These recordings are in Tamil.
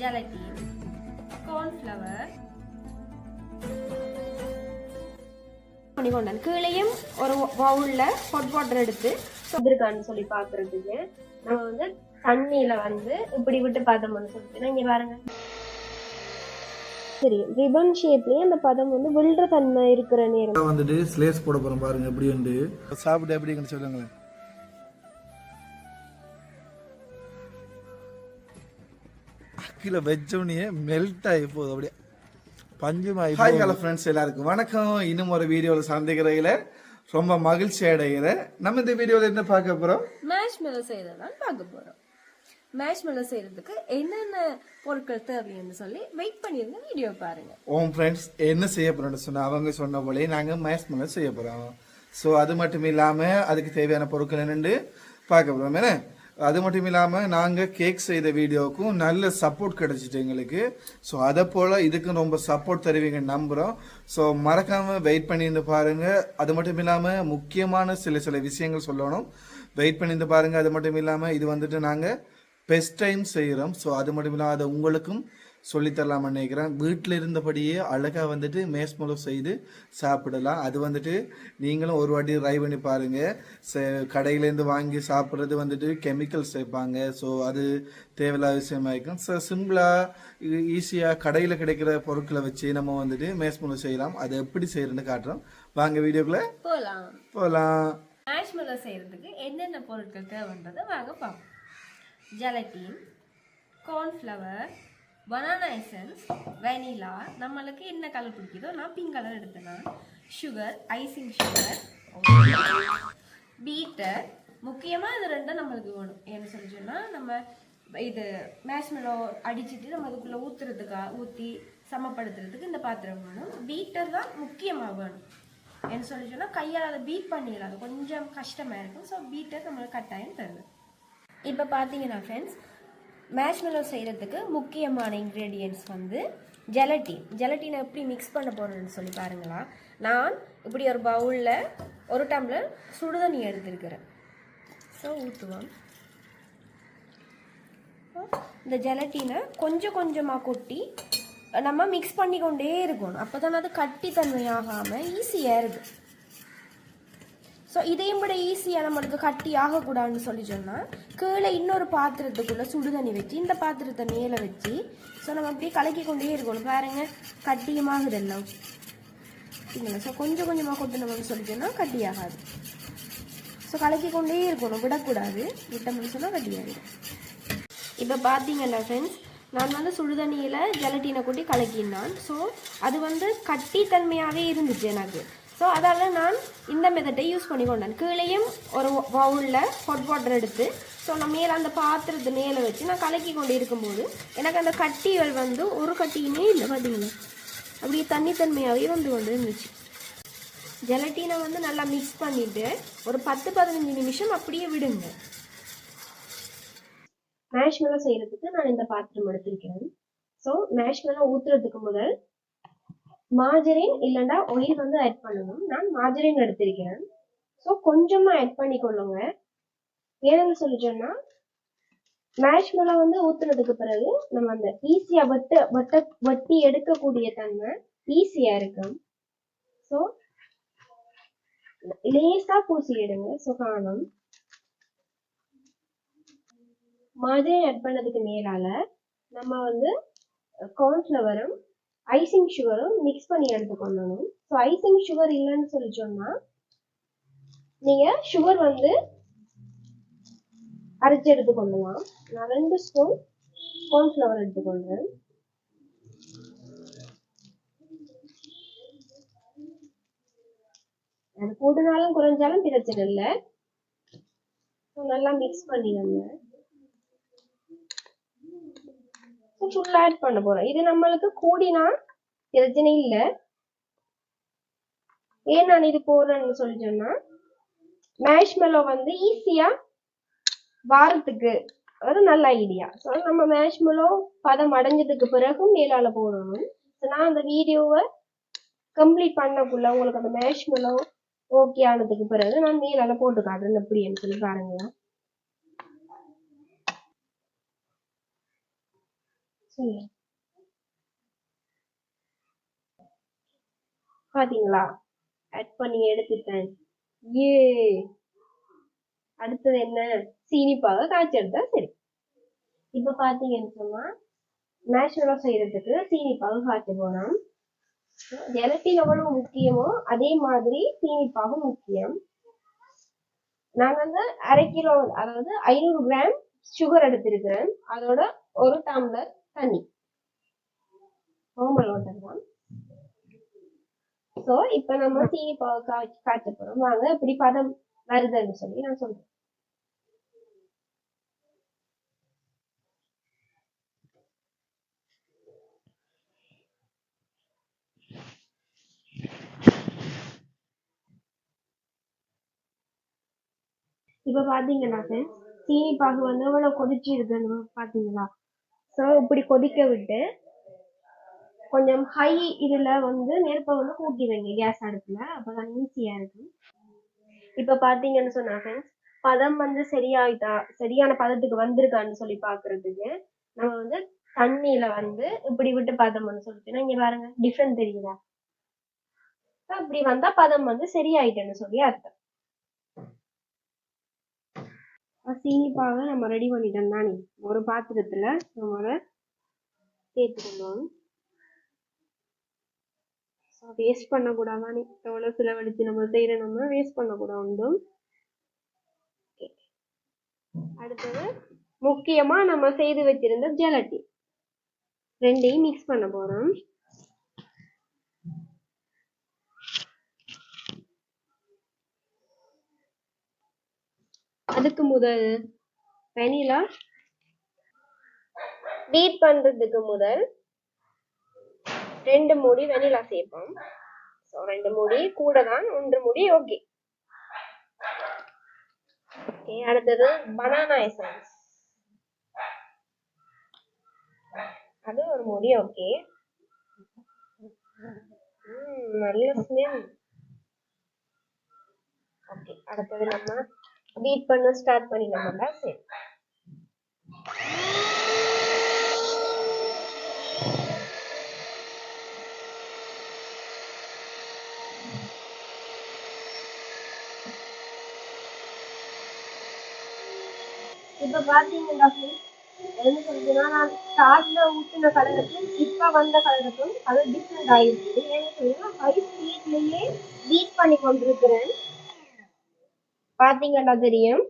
ஜெலட்டின் கார்ன்ஃப்ளவர் பண்ணி கொண்டேன் கீழேயும் ஒரு பவுல்ல ஹாட் வாட்டர் எடுத்து இருக்கான்னு சொல்லி பாக்குறதுக்கு நம்ம வந்து தண்ணியில வந்து இப்படி விட்டு பார்த்தோம்னு சொல்லிட்டு. இங்க பாருங்க. சரி ரிபன் ஷேப்லயே அந்த பதம் வந்து விழுற தன்மை இருக்கிற நேரம். வந்துட்டு ஸ்லேஸ் போட போறோம் பாருங்க எப்படி உண்டு? சாப்பிட்டு எப்படிங்கன்னு சொல்லுங்களேன். அக்கில வச்சோடனே மெல்ட் ஆகி போகுது. அப்படியே பஞ்சுமாயி ஹாய் ஹலோ ஃப்ரெண்ட்ஸ் எல்லாருக்கும் வணக்கம். இன்னும் ஒரு வீடியோவில் சந்திக்கிறதுல ரொம்ப மகிழ்ச்சி அடைகிறேன். நம்ம இந்த வீடியோவில் என்ன பார்க்க போறோம்? மேஷ் மெலோ செய்யறதுதான் பார்க்க போறோம். மேஷ் மெலோ செய்யறதுக்கு என்னென்ன பொருட்கள் தேவைன்னு சொல்லி வெயிட் பண்ணிருங்க வீடியோ பாருங்க. ஓம் ஃப்ரெண்ட்ஸ் என்ன செய்ய போறோம்னு சொன்னா அவங்க சொன்ன போலே நாங்கள் மேஸ் மேலே செய்ய போறோம். ஸோ அது மட்டும் இல்லாம அதுக்கு தேவையான பொருட்கள் என்னன்னு பார்க்க போறோம். என்ன? அது மட்டும் இல்லாமல் நாங்கள் கேக் செய்த வீடியோவுக்கும் நல்ல சப்போர்ட் கிடச்சிட்டு எங்களுக்கு. ஸோ அதை போல் இதுக்கும் ரொம்ப சப்போர்ட் தருவீங்க நம்புகிறோம் ஸோ மறக்காமல் வெயிட் பண்ணியிருந்து பாருங்கள் அது மட்டும் இல்லாமல் முக்கியமான சில சில விஷயங்கள் சொல்லணும். வெயிட் பண்ணியிருந்து பாருங்கள் அது மட்டும் இல்லாமல் இது வந்துட்டு நாங்கள் பெஸ்ட் டைம் செய்கிறோம் ஸோ அது மட்டும் இல்லாமல் அதை உங்களுக்கும் சொல்லித்தரலாம்னு நினைக்கிறேன். வீட்டில் இருந்தபடியே அழகாக வந்துட்டு மேஸ்மலோ செய்து சாப்பிடலாம். அது வந்துட்டு நீங்களும் ஒரு வாட்டி ட்ரை பண்ணி பாருங்கள் கடையிலேருந்து வாங்கி சாப்பிட்றது வந்துட்டு கெமிக்கல்ஸ் சேர்ப்பாங்க ஸோ அது தேவையில்லாத விஷயமா இருக்கும். ஸோ சிம்பிளாக ஈஸியாக கடையில் கிடைக்கிற பொருட்களை வச்சு நம்ம வந்துட்டு மேஸ்மலோ செய்யலாம். அது எப்படி செய்யறதுன்னு காட்டுறோம். வாங்க வீடியோக்குள்ளே போகலாம் மேஷ் மெலோ செய்யறதுக்கு என்னென்ன பொருட்கள் தேவைன்றதை வாங்க பார்ப்போம். Gelatin cornflour banana essence vanilla நம்மளுக்கு என்ன கலர் பிடிக்குதோ நான் பிங்க் கலர் எடுத்தேன். சுகர் ஐசிங் சுகர் பீட்டர் முக்கியமாக இது ரெண்டும் நம்மளுக்கு வேணும். ஏன்னு சொல்லி சொன்னால் நம்ம இது மேஷ்மெலோ அடிச்சுட்டு நம்ம அதுக்குள்ளே ஊற்றுறதுக்கா ஊற்றி சமப்படுத்துறதுக்கு இந்த பாத்திரம் வேணும். பீட்டர் தான் முக்கியமாக வேணும். என்ன சொல்லி சொன்னால் கையால் அதை பீட் பண்ணிடலாம். அது கொஞ்சம் கஷ்டமாக இருக்கும். ஸோ பீட்டர் நம்மளுக்கு கட்டாயம் தருது. இப்போ பார்த்தீங்கன்னா ஃப்ரெண்ட்ஸ் மேஷ்மெலோ செய்கிறதுக்கு முக்கியமான இன்க்ரீடியன்ட்ஸ் வந்து ஜெலட்டின் ஜெலட்டினை எப்படி மிக்ஸ் பண்ண போகிறேன்னு சொல்லி பாருங்களா நான் இப்படி ஒரு பவுலில் ஒரு டம்ளர் சுடுதண்ணி எடுத்துருக்கிறேன். ஸோ ஊற்றுவோம் இந்த ஜெலட்டினை கொஞ்சம் கொஞ்சமாக கொட்டி நம்ம மிக்ஸ் பண்ணி கொண்டே இருக்கணும். அப்போ தான் அது கட்டித்தன்மையாகாமல் ஈஸியாக இருக்குது ஸோ இதையும் விட ஈஸியாக நம்மளுக்கு கட்டி ஆகக்கூடாதுன்னு சொல்லி சொன்னால் கீழே இன்னொரு பாத்திரத்துக்குள்ளே சுடுதண்ணி வச்சு இந்த பாத்திரத்தை மேலே வச்சு ஸோ நம்ம அப்படியே கலக்கி கொண்டே இருக்கணும். பாருங்க கட்டியமாகுதெல்லாம் இல்லைங்களா ஸோ கொஞ்சம் கொஞ்சமாக கொட்டினோம்னு சொல்லி சொன்னால் கட்டி ஆகாது. ஸோ கலக்கி கொண்டே இருக்கணும். விடக்கூடாது. விட்டோம்னு சொன்னால் கட்டியாகிடும் இப்போ பார்த்தீங்கன்னா ஃப்ரெண்ட்ஸ் நான் வந்து சுடுதண்ணியில் ஜெலட்டினை கொட்டி கலக்கினான். ஸோ அது வந்து கட்டித்தன்மையாகவே இருந்துச்சு எனக்கு. ஸோ அதால் நான் இந்த மெத்தட்டை யூஸ் பண்ணி கொண்டேன் கீழேயும் ஒரு பவுலில் ஹாட் வாட்டர் எடுத்து ஸோ நான் மேலே அந்த பாத்திரத்தை மேலே வச்சு நான் கலக்கி கொண்டு இருக்கும்போது எனக்கு அந்த கட்டிகள் வந்து ஒரு கட்டியுமே இல்லை பார்த்தீங்களா அப்படியே தண்ணித்தன்மையாகவே வந்து கொண்டு இருந்துச்சு ஜெலட்டினை வந்து நல்லா மிக்ஸ் பண்ணிவிட்டு ஒரு பத்து பதினஞ்சு நிமிஷம் அப்படியே விடுங்க. மேஷ்மெல்லாம் செய்கிறதுக்கு நான் இந்த பாத்திரம் எடுத்திருக்கிறேன். ஸோ மேஷ்மெல்லாம் ஊற்றுறதுக்கு முதல் மாஜரின் இல்லைன்னா ஒயில் வந்து ஆட் பண்ணணும் நான் மாஜரின் எடுத்திருக்கிறேன். ஸோ கொஞ்சமா ஆட் பண்ணிக்கொள்ளுங்க. ஏன்னு சொல்லி சொன்னா மேஷ்மெலோ வந்து ஊத்துனதுக்கு பிறகு நம்ம அந்த ஈஸியா வட்ட வட்ட வட்டி எடுக்கக்கூடிய தன்மை ஈஸியா இருக்கும் ஸோ லேசா பூசி எடுங்க. ஸோ காணும். மாதிரி ஆட் பண்ணதுக்கு மேலால நம்ம வந்து கார்ன்ஃப்ளவரும் ஐசிங் சுகரும் மிக்ஸ் பண்ணி எடுத்துக்கொள்ளணும். ஸோ ஐசிங் சுகர் இல்லைன்னு சொல்லி சொன்னால் நீங்கள் சுகர் வந்து அரைச்சி எடுத்துக்கொள்ளலாம். நான் ரெண்டு ஸ்பூன் கார்ன்ஃப்ளவர் எடுத்துக்கொள்கிறேன் அது கூடுனாலும் குறைஞ்சாலும் பிரச்சனை இல்லை. நல்லா மிக்ஸ் பண்ணிடுங்க. ஃபுல்லாக ஆட் பண்ண போறோம். இது நம்மளுக்கு கூடினா பிரச்சனை இல்லை. ஏன் நான் இது போடுறேன்னு சொல்லி சொன்னா மேஷ்மெலோ வந்து ஈஸியா வாரத்துக்கு ஒரு நல்ல ஐடியா ஸோ நம்ம மேஷ்மெலோ பதம் அடைஞ்சதுக்கு பிறகு மேலால போடணும். ஸோ நான் அந்த வீடியோவை கம்ப்ளீட் பண்ணக்குள்ள உங்களுக்கு அந்த மேஷ்மெலோ ஓகே ஆனதுக்கு பிறகு நான் மேலால போட்டு காட்டுறேன். எப்படின்னு சொல்லி பாருங்களேன். சரி பாத்தீங்களா? ஆட் பண்ணி எடுத்துட்டேன். ஏ. அடுத்தது என்ன? சீனிப்பாக காய்ச்சி எடுத்தா சரி. இப்ப பாத்தீங்கன்னு சொன்னா நேச்சுரலா செய்யறதுக்கு சீனிப்பாக காய்ச்ச போனோம் ஜெலட்டின் எவ்வளவு முக்கியமோ அதே மாதிரி சீனிப்பாக முக்கியம். நான் வந்து அரை கிலோ அதாவது ஐநூறு கிராம் சுகர் எடுத்திருக்கிறேன். அதோட ஒரு டம்ளர் தண்ணி. நார்மல் வாட்டர் தான். ஸோ இப்போ நம்ம பாவு காய்ச்சி போறோம். வாங்க இப்படி பதம் வருதுன்னு சொல்லி நான் சொல்றேன். இப்போ friends, சீனி பாகு வந்து எவ்வளோ கொதிச்சு இருக்குன்னு பார்த்தீங்களா ஸோ இப்படி கொதிக்க விட்டு கொஞ்சம் ஹை இதில் வந்து நெருப்பை வந்து கூட்டி வைங்க. கேஸ் அடுப்பில். அப்போ தான் ஈஸியாக இருக்கும். இப்போ பார்த்தீங்கன்னு சொன்னால் ஃப்ரெண்ட்ஸ் பதம் வந்து சரியாயிட்டா சரியான பதத்துக்கு வந்திருக்கான்னு சொல்லி பார்க்கறதுக்கு நம்ம வந்து தண்ணியில வந்து இப்படி விட்டு பதம் வந்து சொல்லிட்டு இங்க பாருங்க டிஃப்ரெண்ட் தெரியுதா? அப்படி வந்தா பதம் வந்து சரியாயிட்டேன்னு சொல்லி அர்த்தம். சீனிப்பாக நம்ம ரெடி பண்ணிட்டோம் தானே ஒரு பாத்திரத்துல நம்ம சேர்த்துக்கணும். வேஸ்ட் பண்ணக்கூடாதானே எவ்வளோ செலவழிச்சு நம்ம செய்கிற நம்ம வேஸ்ட் பண்ணக்கூடாது அடுத்தது முக்கியமா நம்ம செய்து வச்சிருந்த ஜெலட்டி ரெண்டையும் மிக்ஸ் பண்ண போறோம். அதுக்கு முதல் வெனிலா பீட் பண்றதுக்கு முதல் ரெண்டு மூடி வெனிலா சேர்ப்போம். ஸோ ரெண்டு மூடி கூட தான் ஒன்று மூடி ஓகே ஓகே அடுத்தது பனானா எசன்ஸ் அது ஒரு மூடி ஓகே நல்ல ஸ்மெல் ஓகே அடுத்தது நம்ம பீட் பண்ண ஸ்டார்ட் பண்ணிடலாம்ல சரி இப்ப பாத்தீங்கன்னா என்ன சொல்றதுன்னா நான் ஸ்டார்ட்ல ஊற்றின கலருக்கும் இப்போ வந்த கலருக்கும் அது டிஃப்ரெண்ட் ஆயிருக்கு ஏன்னு சொன்னா ஹை ஸ்பீட்லயே பீட் பண்ணி கொண்டிருக்கிறேன். பாத்தீங்கன்னா தெரியும்.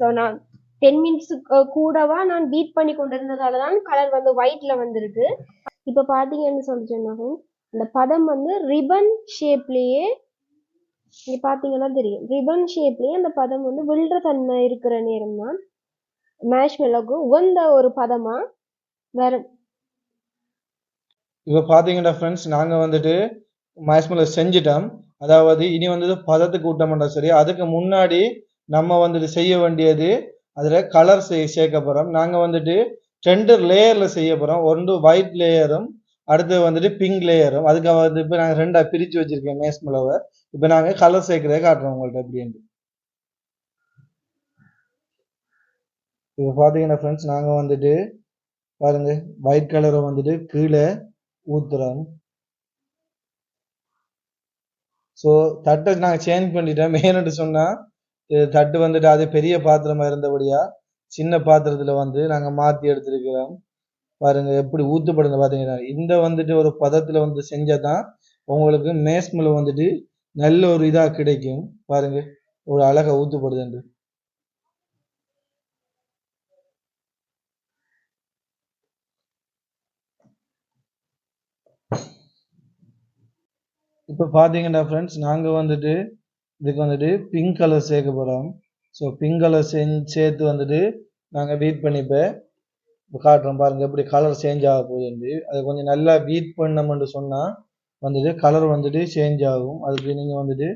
ஸோ நான் டென் மினிட்ஸ் கூடவா நான் பீட் பண்ணி கொண்டிருந்ததால தான் கலர் வந்து ஒயிட்ல வந்திருக்கு. இப்போ பாத்தீங்கன்னு சொல்லி சொன்னாங்க அந்த பதம் வந்து ரிபன் ஷேப்லயே இங்க பாத்தீங்கன்னா தெரியும். ரிபன் ஷேப்லயே அந்த பதம் வந்து விழுற தன்மை இருக்கிற நேரம் தான் மேஷ்மெலோக்கு உகந்த ஒரு பதமா வேற இப்போ பார்த்தீங்கன்னா ஃப்ரெண்ட்ஸ் நாங்கள் வந்துட்டு மேஷ்மெலோ செஞ்சிட்டோம். அதாவது இனி வந்தது பதத்துக்கு விட்ட சரி அதுக்கு முன்னாடி நம்ம வந்துட்டு செய்ய வேண்டியது அதில் கலர் செய் சேர்க்க போகிறோம் நாங்கள் வந்துட்டு ரெண்டு லேயரில் செய்ய போகிறோம் ஒன்று ஒயிட் லேயரும் அடுத்து வந்துட்டு பிங்க் லேயரும் அதுக்கு வந்து இப்போ நாங்கள் ரெண்டாக பிரித்து வச்சுருக்கேன் மேஸ்மெலோவை இப்போ நாங்கள் கலர் சேர்க்கிறத காட்டுறோம் உங்கள்கிட்ட அப்படின்ட்டு இப்போ பார்த்தீங்கன்னா ஃப்ரெண்ட்ஸ் நாங்கள் வந்துட்டு பாருங்க ஒயிட் கலரை வந்துட்டு கீழே ஊத்துறோம். ஸோ தட்டை நாங்கள் சேஞ்ச் பண்ணிட்டோம். ஏன்னு சொன்னால் தட்டு வந்துட்டு அது பெரிய பாத்திரமா இருந்தபடியா சின்ன பாத்திரத்தில் வந்து நாங்கள் மாற்றி எடுத்துருக்கிறோம். பாருங்க எப்படி ஊத்துப்படுங்க பார்த்தீங்கன்னா இந்த வந்துட்டு ஒரு பதத்தில் வந்து செஞ்சால் தான் உங்களுக்கு மேஸ்மில் வந்துட்டு நல்ல ஒரு இதாக கிடைக்கும். பாருங்க ஒரு அழகாக ஊத்துப்படுதுன்ட்டு இப்போ பார்த்தீங்கன்னா ஃப்ரெண்ட்ஸ் நாங்கள் வந்துட்டு இதுக்கு வந்துட்டு பிங்க் கலர் சேர்க்க போகிறோம் ஸோ பிங்க் கலர் செஞ்சு சேர்த்து வந்துட்டு நாங்கள் வீட் பண்ணிப்போ இப்போ காட்டுறோம் பாருங்கள் எப்படி கலர் சேஞ்ச் ஆக போகுதுண்டு அதை கொஞ்சம் நல்லா வீட் பண்ணமென்று சொன்னால் வந்துட்டு கலர் வந்துட்டு சேஞ்ச் ஆகும். அதுக்கு நீங்கள் வந்துட்டு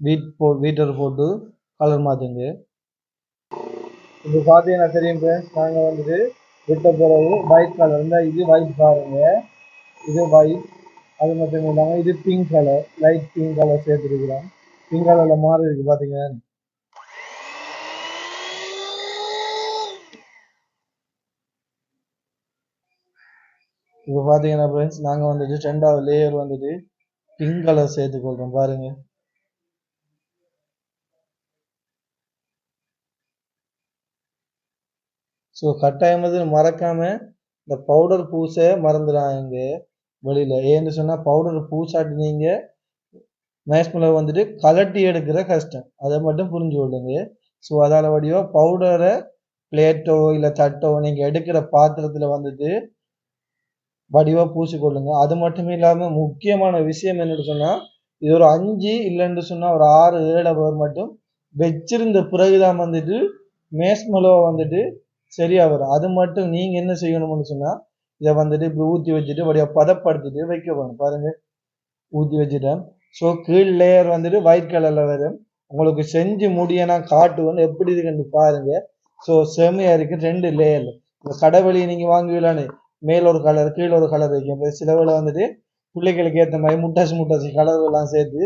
வீட் போ வீட்டர் போட்டு கலர் மாற்றுங்க இப்போ பார்த்தீங்கன்னா தெரியும் ஃப்ரெண்ட்ஸ் நாங்கள் வந்துட்டு விட்ட பிறகு ஒயிட் கலர் இருந்தால் இது ஒயிட் பாருங்கள் இது ஒயிட் அது மட்டும் இல்லாமல் இது pink colour light pink colour சேர்த்துருக்கிறோம். Pink கலரில் மாறி இருக்கு பார்த்தீங்கன்னா இப்போ பார்த்தீங்கன்னா ஃப்ரெண்ட்ஸ் நாங்கள் வந்துட்டு ரெண்டாவது லேயர் வந்துட்டு பிங்க் கலர் சேர்த்துக்கொள்கிறோம் பாருங்க. ஸோ கட்டாயம் வந்து மறக்காம இந்த பவுடர் பூசை மறந்துடாங்க வெளியில். ஏன்னு சொன்னால் பவுடர் பூசாட்டி நீங்க மேஷ்மலை வந்துட்டு கலட்டி எடுக்கிற கஷ்டம். அதை மட்டும் புரிஞ்சு கொள்ளுங்க. ஸோ அதால் வடிவாக பவுடரை பிளேட்டோ இல்லை தட்டோ நீங்கள் எடுக்கிற பாத்திரத்தில் வந்துட்டு வடிவாக பூசிக்கொள்ளுங்க. அது மட்டும் இல்லாமல் முக்கியமான விஷயம் என்னென்னு சொன்னால் இது ஒரு அஞ்சு இல்லைன்னு சொன்னால் ஒரு ஆறு ஏழு அவர் மட்டும் வச்சிருந்த பிறகுதான் வந்துட்டு மேஸ்மலோ வந்துட்டு சரியாக வரும். அது மட்டும் நீங்கள் என்ன செய்யணும்னு சொன்னால் இதை வந்துட்டு இப்படி ஊற்றி வச்சுட்டு வழியாக பதப்படுத்திட்டு வைக்க போகணும் பாருங்க. ஊற்றி வச்சுட்டேன். ஸோ கீழ் லேயர் வந்துட்டு ஒயிட் கலரில் வரும். உங்களுக்கு செஞ்சு முடிய நான் காட்டுவேன். எப்படி இருக்குன்னு பாருங்க. ஸோ செமையாக இருக்கு. ரெண்டு லேயர்ல இந்த கடைவெளியை நீங்கள் வாங்குவீங்களான்னு மேல் ஒரு கலர் கீழே ஒரு கலர் வைக்கும். இப்போ சிலவில் வந்துட்டு பிள்ளைகளுக்கு ஏற்ற மாதிரி முட்டாசி முட்டாசி கலர் சேர்த்து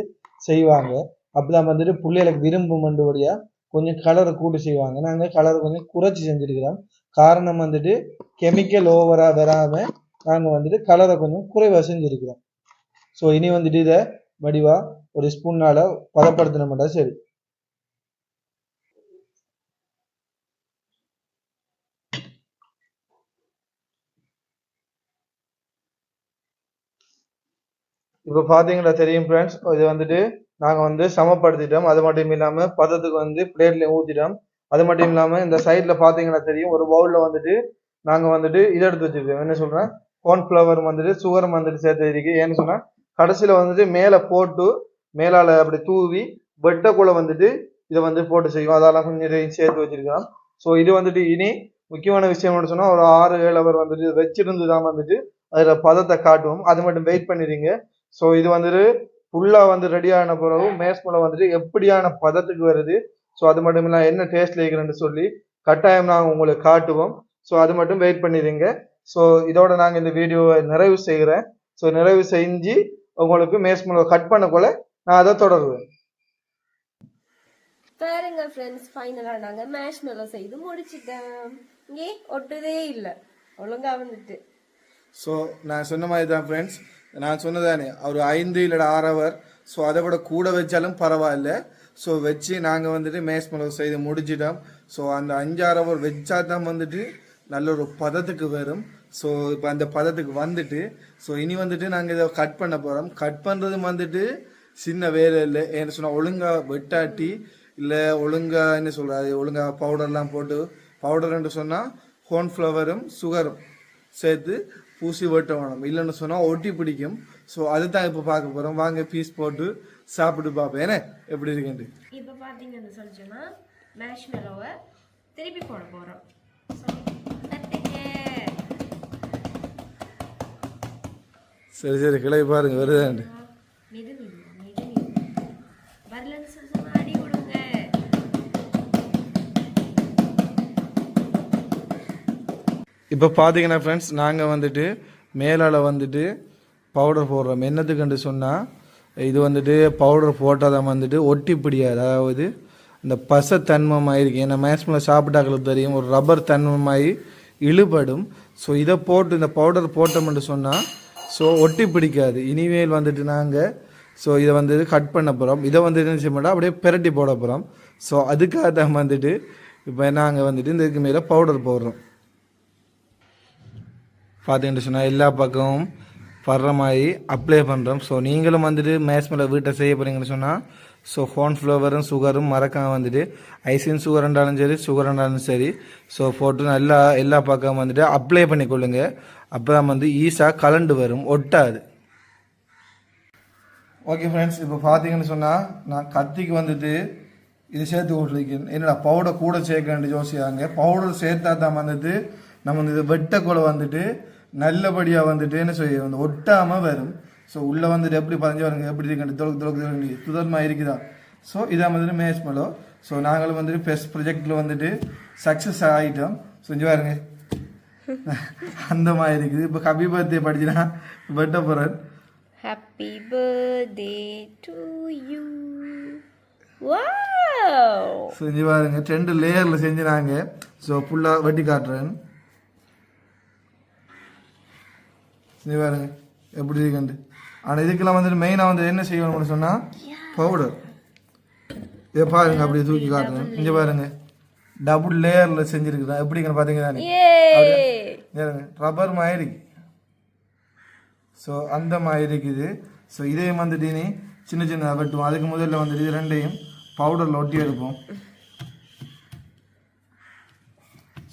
செய்வாங்க. அப்படிதான் வந்துட்டு பிள்ளைகளுக்கு விரும்பும் வழியாக கொஞ்சம் கலரை கூட்டி செய்வாங்க. நாங்கள் கலரை கொஞ்சம் குறைச்சி செஞ்சுருக்கிறோம். காரணம் வந்துட்டு கெமிக்கல் ஓவராக வராமல் நாங்கள் வந்துட்டு கலரை கொஞ்சம் குறைவாக செஞ்சுருக்கிறோம். ஸோ இனி வந்துட்டு இதை வடிவாக ஒரு ஸ்பூன்னால பதப்படுத்தின மட்டும் சரி. இப்போ பார்த்தீங்கன்னா தெரியும் ஃப்ரெண்ட்ஸ் இது வந்துட்டு நாங்கள் வந்து சமப்படுத்திட்டோம். அது மட்டும் இல்லாமல் பதத்துக்கு வந்து பிளேட்லேயும் ஊற்றிட்டோம் அது மட்டும் இல்லாமல் இந்த சைடில் பாத்தீங்கன்னா தெரியும் ஒரு பவுலில் வந்துட்டு நாங்கள் வந்துட்டு இதை எடுத்து வச்சிருக்கோம். என்ன சொல்றேன்? கார்ன்ஃபிளவர் வந்துட்டு சுகரும் வந்துட்டு சேர்த்து இருக்கு. ஏன்னு சொன்னால் கடைசியில் வந்துட்டு மேலே போட்டு மேலால் அப்படி தூவி வெட்டக்குள்ள வந்துட்டு இதை வந்து போட்டு செய்வோம். அதெல்லாம் கொஞ்சம் சேர்த்து வச்சிருக்கலாம். ஸோ இது வந்துட்டு இனி முக்கியமான விஷயம் என்ன சொன்னால் ஒரு ஆறு ஏழு அவர் வந்துட்டு வச்சிருந்து தான் வந்துட்டு அதில் பதத்தை காட்டுவோம். அது மட்டும் வெயிட் பண்ணிடுங்க. ஸோ இது வந்துட்டு ஃபுல்லாக வந்து ரெடி ஆன பிறகு மேஸ்மலை வந்துட்டு எப்படியான பதத்துக்கு வருது ஸோ அது மட்டும் இல்லை என்ன டேஸ்ட்ல இருக்கிறேன்னு சொல்லி கட்டாயம் நாங்கள் உங்களுக்கு காட்டுவோம். ஸோ அது மட்டும் வெயிட் பண்ணிடுங்க. ஸோ இதோட நாங்கள் இந்த வீடியோவை நிறைவு செய்கிறேன். ஸோ நிறைவு செஞ்சு உங்களுக்கு மேஸ்மலை கட் பண்ணக்குள்ள நான் அதை தொடருவேன். பாருங்க ஃப்ரெண்ட்ஸ் ஃபைனலாக நாங்கள் மேஷ் மெலோ செய்து முடிச்சிட்டோம். இங்கே ஒட்டுதே இல்லை. ஒழுங்கா வந்துட்டு. ஸோ நான் சொன்ன மாதிரி தான் ஃப்ரெண்ட்ஸ் நான் சொன்னதானே ஒரு ஐந்து இல்லைடா ஆறு ஹவர் ஸோ அதை விட கூட வச்சாலும் பரவாயில்ல. ஸோ வச்சு நாங்கள் வந்துட்டு மேஸ் மிளகு செய்து முடிச்சிட்டோம். ஸோ அந்த அஞ்சாறு ஹவர் வச்சா தான் வந்துட்டு நல்ல ஒரு பதத்துக்கு வரும். ஸோ இப்போ அந்த பதத்துக்கு வந்துட்டு ஸோ இனி வந்துட்டு நாங்கள் இதை கட் பண்ண போகிறோம் கட் பண்ணுறது வந்துட்டு சின்ன வேலை இல்லை. ஏன்னு சொன்னால் ஒழுங்காக வெட்டாட்டி இல்லை ஒழுங்காக என்ன சொல்கிறது ஒழுங்காக பவுடர்லாம் போட்டு பவுடர்ன்னு சொன்னால் கோன்ஃப்ளவரும் சுகரும் சேர்த்து பூசி வெட்ட வேணும். இல்லைன்னு சொன்னால் ஒட்டி பிடிக்கும். ஸோ அதுதான் இப்போ பார்க்க போகிறோம் வாங்க பீஸ் போட்டு சாப்பிட்டு பார்ப்பேன் என்ன எப்படி இருக்குன்ட்டு. இப்போ பார்த்தீங்கன்னு சொல்லிச்சோன்னா மேஷ் மெலோவை திருப்பி போட போகிறோம் சரி சரி கிளை பாருங்க வருதாண்டு சொல்லி இப்போ பார்த்தீங்கன்னா ஃப்ரெண்ட்ஸ் நாங்கள் வந்துட்டு மேலால் வந்துட்டு பவுடர் போடுறோம். என்னத்துக்குன்னு சொன்னால் இது வந்துட்டு பவுடர் போட்டால் தான் வந்துட்டு ஒட்டி பிடியாது. அதாவது இந்த பச இருக்கு. ஏன்னா மேஸ்மில் சாப்பிட்டாக்களுக்கு தெரியும். ஒரு ரப்பர் தன்மமாகி இழுபடும். ஸோ இதை போட்டு இந்த பவுடர் போட்டோம்னு சொன்னால் ஸோ ஒட்டி பிடிக்காது. இனிமேல் வந்துட்டு நாங்கள் ஸோ இதை வந்துட்டு கட் பண்ண போகிறோம் இதை வந்து என்ன செய்ய மாட்டோம்? அப்படியே பிரட்டி போட போகிறோம் ஸோ அதுக்காக தான் வந்துட்டு இப்போ நாங்கள் வந்துட்டு இதுக்கு மேலே பவுடர் போடுறோம். பார்த்துக்கிட்டு சொன்னால் எல்லா பக்கமும் வர்ற மாதிரி அப்ளை பண்ணுறோம் ஸோ நீங்களும் வந்துட்டு மேஸ் மேலே வீட்டை செய்ய போகிறீங்கன்னு சொன்னால் ஸோ கார்ன்ஃப்ளவரும் சுகரும் மறக்காமல் வந்துட்டு ஐசின் சுகர் இருந்தாலும் சரி சுகர் இருந்தாலும் சரி ஸோ போட்டு நல்லா எல்லா பக்கமும் வந்துட்டு அப்ளை பண்ணிக்கொள்ளுங்க. அப்போ தான் வந்து ஈஸாக கலண்டு வரும் ஒட்டாது. ஓகே ஃப்ரெண்ட்ஸ் இப்போ பார்த்தீங்கன்னு சொன்னால் நான் கத்திக்கு வந்துட்டு இது சேர்த்து விட்டுருக்கேன் என்னடா பவுடர் கூட சேர்க்க வேண்டிய யோசிக்கிறாங்க. பவுடர் சேர்த்தா தான் வந்துட்டு நம்ம இந்த வெட்டக்குள்ள வந்துட்டு நல்லபடியாக வந்துட்டு என்ன செய்ய வந்து ஒட்டாமல் வரும். ஸோ உள்ளே வந்துட்டு எப்படி பதிஞ்சு வருங்க எப்படி இருக்கு தொழுக்கு தொழுக்கு தொழுக்கு துதர்மா இருக்குதா? ஸோ இதான் வந்துட்டு மேட்ச் பண்ணோ ஸோ நாங்களும் வந்துட்டு பெஸ்ட் ப்ரொஜெக்டில் வந்துட்டு சக்ஸஸ் ஆகிட்டோம் செஞ்சு பாருங்க. அந்த மாதிரி இருக்குது. இப்போ கபி பர்த்டே படிச்சுனா வெட்ட போகிறேன் ஹாப்பி பர்த்டே டு யூ செஞ்சு பாருங்க ரெண்டு லேயரில் செஞ்சுனாங்க. ஸோ ஃபுல்லாக வெட்டி காட்டுறேன். நீ பாருங்க எப்படி இருக்குண்டு ஆனால் இதுக்கெல்லாம் வந்துட்டு மெயினாக வந்து என்ன செய்யணும்னு சொன்னால் பவுடர் இதை பாருங்க அப்படி தூக்கி காட்டுறேன் இங்கே பாருங்க டபுள் லேயரில் செஞ்சுருக்குறேன் எப்படிங்கன்னு பார்த்தீங்கன்னா ரப்பர் மாதிரி ஸோ அந்த மாதிரி இருக்குது. ஸோ இதையும் வந்துட்டு நீ சின்ன சின்ன வெட்டுவோம். அதுக்கு முதல்ல வந்துட்டு இது ரெண்டையும் பவுடரில் ஒட்டி எடுப்போம்.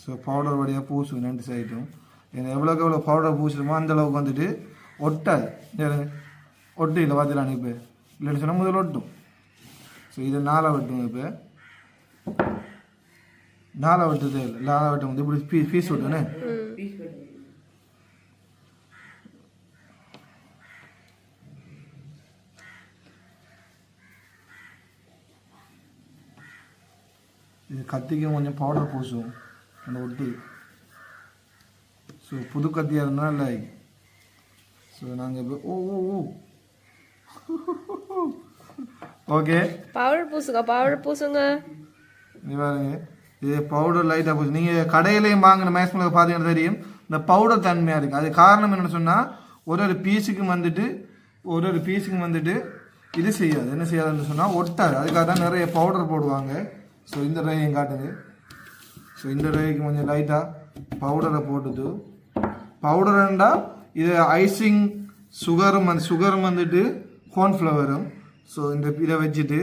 ஸோ பவுடர் வழியாக பூசும் ரெண்டு ஏன்னா எவ்வளோக்கு எவ்வளோ பவுடர் பூசிடுமோ அந்தளவுக்கு வந்துட்டு ஒட்டாது. ஒட்டு இல்லை பார்த்துக்கலாம் இப்போ? இல்லைன்னு சொன்னால் முதல்ல ஒட்டும். ஸோ இதை நாலாக வெட்டும் இப்போ. நாலாக வெட்டுதே இல்லை நாலாக வெட்டும் வந்து இப்படி பீ பீஸ் வெட்டுனே இது கத்திக்கும் கொஞ்சம் பவுடர் பூசும். அந்த ஒட்டு. ஸோ புது கத்தியாக இருந்தால் இல்லை ஸோ நாங்கள் இப்போ ஓ ஓ ஓ. ஓகே பவுடர் பூசுங்க பவுடர் பூசுங்க. நீ பாருங்க. இது பவுடர் லைட்டாக பூசி. நீங்கள் கடையிலையும் வாங்கின மேக்ஸிமம் பார்த்தீங்கன்னா தெரியும். இந்த பவுடர் தன்மையாக இருக்குது அது காரணம் என்னென்னு சொன்னால் ஒரு ஒரு பீஸுக்கும் வந்துட்டு ஒரு ஒரு பீஸுக்கும் வந்துட்டு இது செய்யாது. என்ன செய்யாதுன்னு சொன்னால் ஒட்டாது. அதுக்காக தான் நிறைய பவுடர் போடுவாங்க. ஸோ இந்த ரேயும் காட்டுது. ஸோ இந்த ரேக்கு கொஞ்சம் லைட்டாக பவுடரை போட்டுட்டு பவுடர்ண்டா இது ஐசிங் சுகரும் வந்து சுகரும் வந்துட்டு கார்ன்ஃப்ளவரும் ஸோ இந்த இதை வச்சுட்டு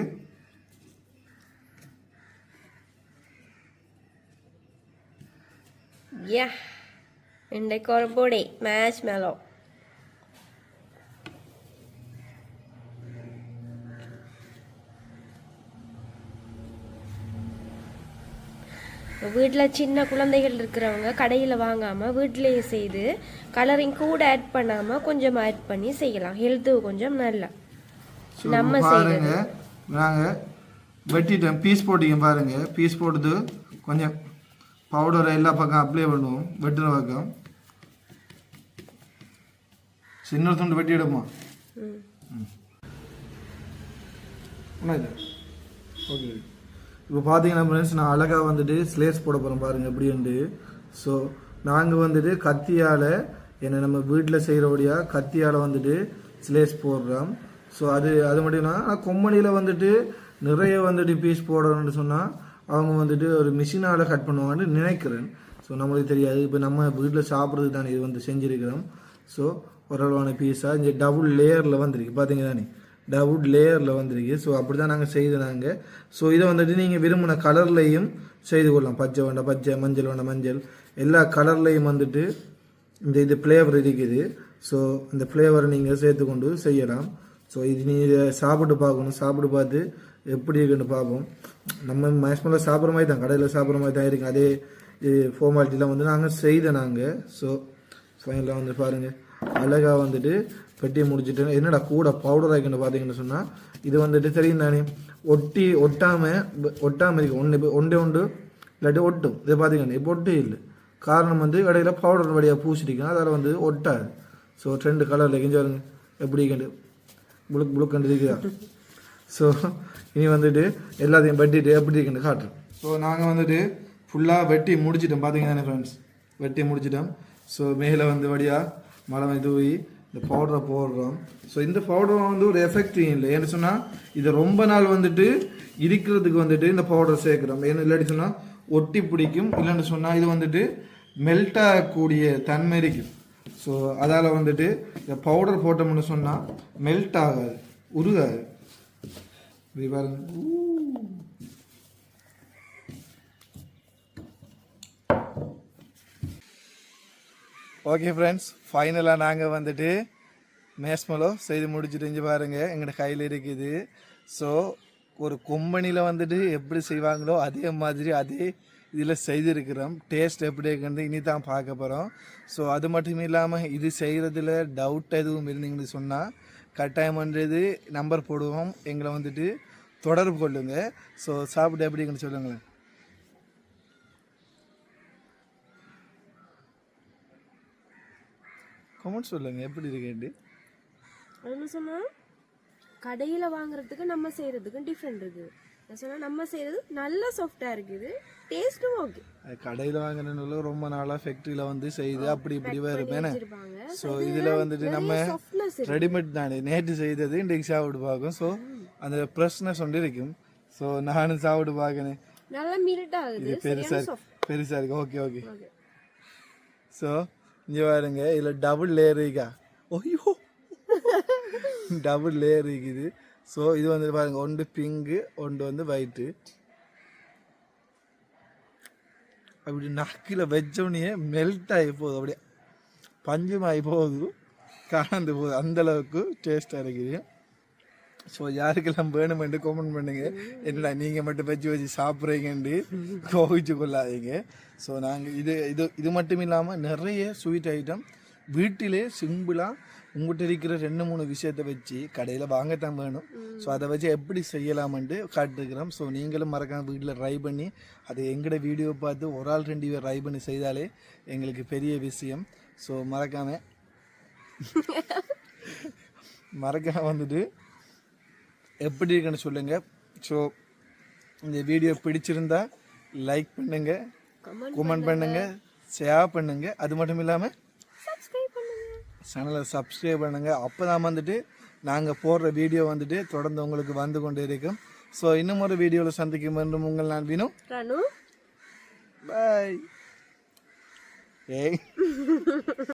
யா இன்றைக்கு ஒரு பொடி மேஷ் மேலோ வீட்டில் சின்ன குழந்தைகள் இருக்கிறவங்க கடையில் வாங்காமல் வீட்டிலேயே செய்து கலரிங் கூட ஆட் பண்ணாமல் கொஞ்சம் ஆட் பண்ணி செய்யலாம். ஹெல்த்து கொஞ்சம் நல்லா. நம்ம பாருங்க. நாங்கள் வெட்டிட்டோம். பீஸ் போட்டிங்க பாருங்க. பீஸ் போட்டது கொஞ்சம் பவுடரை எல்லா பக்கம் அப்ளை பண்ணுவோம். வெட்டுற பக்கம். சின்ன துண்டு வெட்டி எடுப்போம். ம். ஓகே. இப்போ பார்த்தீங்கன்னா ஃப்ரெண்ட்ஸ் நான் அழகாக வந்துட்டு ஸ்லேஸ் போட போகிறேன் பாருங்கள் எப்படின்ட்டு. ஸோ நாங்கள் வந்துட்டு கத்தியால் என்னை நம்ம வீட்டில் செய்கிறபடியாக கத்தியால் வந்துட்டு ஸ்லேஸ் போடுறோம். ஸோ அது அது மட்டும் இல்லாமல் கொம்மணியில் வந்துட்டு நிறைய வந்துட்டு பீஸ் போடணும்னு சொன்னால் அவங்க வந்துட்டு ஒரு மிஷினால் கட் பண்ணுவாங்கன்னு நினைக்கிறேன். ஸோ நம்மளுக்கு தெரியாது. இப்போ நம்ம வீட்டில் சாப்பிட்றதுக்கு தானே இது வந்து செஞ்சுருக்கிறோம். ஸோ ஓரளவான பீஸாக இங்கே டபுள் லேயரில் வந்திருக்கு. பார்த்தீங்கன்னா நீ டவுட் லேயரில் வந்திருக்கு. ஸோ அப்படி தான் நாங்கள் செய்து நாங்கள் ஸோ இதை வந்துட்டு நீங்கள் விரும்பின கலர்லையும் செய்து கொள்ளலாம். பச்சை வேண்டாம் பச்சை மஞ்சள் வேண்டாம் மஞ்சள். எல்லா கலர்லையும் வந்துட்டு இந்த இது ஃப்ளேவர் இருக்குது. ஸோ இந்த ஃப்ளேவரை நீங்கள் சேர்த்துக்கொண்டு செய்யலாம். ஸோ இது நீங்கள் சாப்பிட்டு பார்க்கணும். சாப்பிட்டு பார்த்து எப்படி இருக்குன்னு பார்ப்போம். நம்ம மேக்ஸிமம் சாப்பிட்ற மாதிரி தான். கடையில் சாப்பிட்ற மாதிரி தான் இருக்குது அதே ஃபார்மாலிட்டிலாம் வந்து நாங்கள் செய்த நாங்கள் ஸோ ஃபைனலாக வந்து பாருங்கள் அழகாக வந்துட்டு பெட்டியை முடிச்சுட்டு என்னடா கூட பவுடர் ஆகிக்கணும் பார்த்தீங்கன்னு சொன்னால் இது வந்துட்டு தெரியும் தானே? ஒட்டி ஒட்டாமல் ஒட்டாமல் இருக்கு. ஒன்று ஒன்றே உண்டு இல்லாட்டி ஒட்டும். இதை பார்த்தீங்கன்னா இப்போ ஒட்டே இல்லை. காரணம் வந்து இடையில பவுடர் வழியாக பூசிட்டிக்கணும் அதில் வந்து ஒட்டாது. ஸோ ரெண்டு கலரில் கிஞ்சு வருங்க எப்படி கண்டு புளுக் புளுக் கண்டு இருக்குதா? ஸோ இனி வந்துட்டு எல்லாத்தையும் வெட்டிட்டு எப்படி இருக்குன்னு காட்டுறேன் ஸோ நாங்கள் வந்துட்டு ஃபுல்லாக வெட்டி முடிச்சிட்டோம். பார்த்தீங்கன்னா ஃப்ரெண்ட்ஸ் வெட்டி முடிச்சிட்டோம். ஸோ மேலே வந்து வழியாக மழை தூவி இந்த பவுடரை போடுறோம். ஸோ இந்த பவுடர் வந்து ஒரு எஃபெக்டிவ் இல்லை? ஏன்னு சொன்னால் இது ரொம்ப நாள் வந்துட்டு இருக்கிறதுக்கு வந்துட்டு இந்த பவுடர் சேர்க்குறோம். ஏன்னு இல்லாட்டி சொன்னால் ஒட்டி பிடிக்கும். இல்லைன்னு சொன்னால் இது வந்துட்டு மெல்ட் ஆகக்கூடிய தன்மை இருக்கும் ஸோ அதால் வந்துட்டு இந்த பவுடர் போட்டோம்னு சொன்னால் மெல்ட் ஆகாது உருகாது. இப்படி பாருங்க. ஓகே ஃப்ரெண்ட்ஸ் ஃபைனலாக நாங்கள் வந்துட்டு மேஸ்மலோ செய்து முடிச்சுட்டு இங்கே பாருங்கள் எங்களோட கையில் இருக்குது. ஸோ ஒரு கொம்பனியில் வந்துட்டு எப்படி செய்வாங்களோ அதே மாதிரி அதே இதில் செய்திருக்கிறோம். டேஸ்ட் எப்படி இருக்குன்னு இனி தான் பார்க்க போகிறோம் ஸோ அது மட்டும் இல்லாமல் இது செய்கிறதுல டவுட் எதுவும் இருந்தீங்கன்னு சொன்னால் கட்டாயம் பண்ணுறது நம்பர் போடுவோம். எங்களை வந்துட்டு தொடர்பு கொள்ளுங்கள் ஸோ சாப்பிட்டு எப்படிங்கன்னு சொல்லுங்களேன். கமெண்ட் சொல்லுங்கள் எப்படி இருக்குன்ட்டு என்ன சொன்னா? கடையில் வாங்குறதுக்கு நம்ம செய்கிறதுக்கும் டிஃப்ரெண்ட் இருக்குது. நான் சொன்னா நம்ம செய்கிறது நல்லா சாஃப்டாக இருக்குது. டேஸ்ட்டும் ஓகே கடையில் வாங்கின ரொம்ப நாளாக ஃபேக்ட்ரியில் வந்து செய்து அப்படி இப்படி வருமேனே வச்சிருப்பாங்க. ஸோ இதில் வந்துட்டு நம்ம ரெடிமேட் தானே? நேற்று செய்தது இன்றைக்கு சாப்பிட்டு பார்க்கும். ஸோ அந்த ஒன்று இருக்கும். ஸோ நானும் சாப்பிட்டு பார்க்கணும் நல்லா மில்ட் ஆகுது. இது பெருசா பெருசா இருக்கு. ஓகே ஓகே ஸோ இங்கே பாருங்க இதில் டபுள் லேயர் இருக்கா? ஐயோ. டபுள் லேயர் இருக்குது. ஸோ இது வந்து பாருங்க ஒன்று பிங்கு ஒன்று வந்து ஒயிட்டு அப்படி நாக்கில் வச்சோடனே மெல்ட் ஆகி போகுது. அப்படியே பஞ்சமாகி போகுது. கலந்து போகுது. அந்தளவுக்கு டேஸ்ட்டாக இருக்குது. ஸோ யாருக்கெல்லாம் வேணுமென்று கமெண்ட் பண்ணுங்க. என்னடா நீங்கள் மட்டும் வச்சு வச்சு சாப்பிட்றீங்கன்னு கோவிச்சு கொள்ளாதீங்க ஸோ நாங்கள் இது இது இது மட்டும் இல்லாமல் நிறைய ஸ்வீட் ஐட்டம் வீட்டிலே சிம்பிளாக உங்கள்கிட்ட இருக்கிற ரெண்டு மூணு விஷயத்தை வச்சு கடையில் வாங்கத்தான் வேணும். ஸோ அதை வச்சு எப்படி செய்யலாமன்ட்டு காட்டுருக்கிறோம். ஸோ நீங்களும் மறக்காம வீட்டில் ட்ரை பண்ணி அதை எங்களோட வீடியோ பார்த்து ஒரு ஆள் ரெண்டு பேர் ட்ரை பண்ணி செய்தாலே எங்களுக்கு பெரிய விஷயம். ஸோ மறக்காம மறக்காம வந்துட்டு எப்படி இருக்குன்னு சொல்லுங்க. ஸோ இந்த வீடியோ பிடிச்சிருந்தா லைக் பண்ணுங்க கமெண்ட் பண்ணுங்க. ஷேர் பண்ணுங்க. அது மட்டும் இல்லாமல் சேனலை சப்ஸ்கிரைப் பண்ணுங்க. அப்போ தான் வந்துட்டு நாங்கள் போடுற வீடியோ வந்துட்டு தொடர்ந்து உங்களுக்கு வந்து கொண்டு இருக்கும். ஸோ இன்னும் ஒரு வீடியோவில் சந்திக்கும் என்றும் உங்கள் நான் வினு. பாய் ஏய்.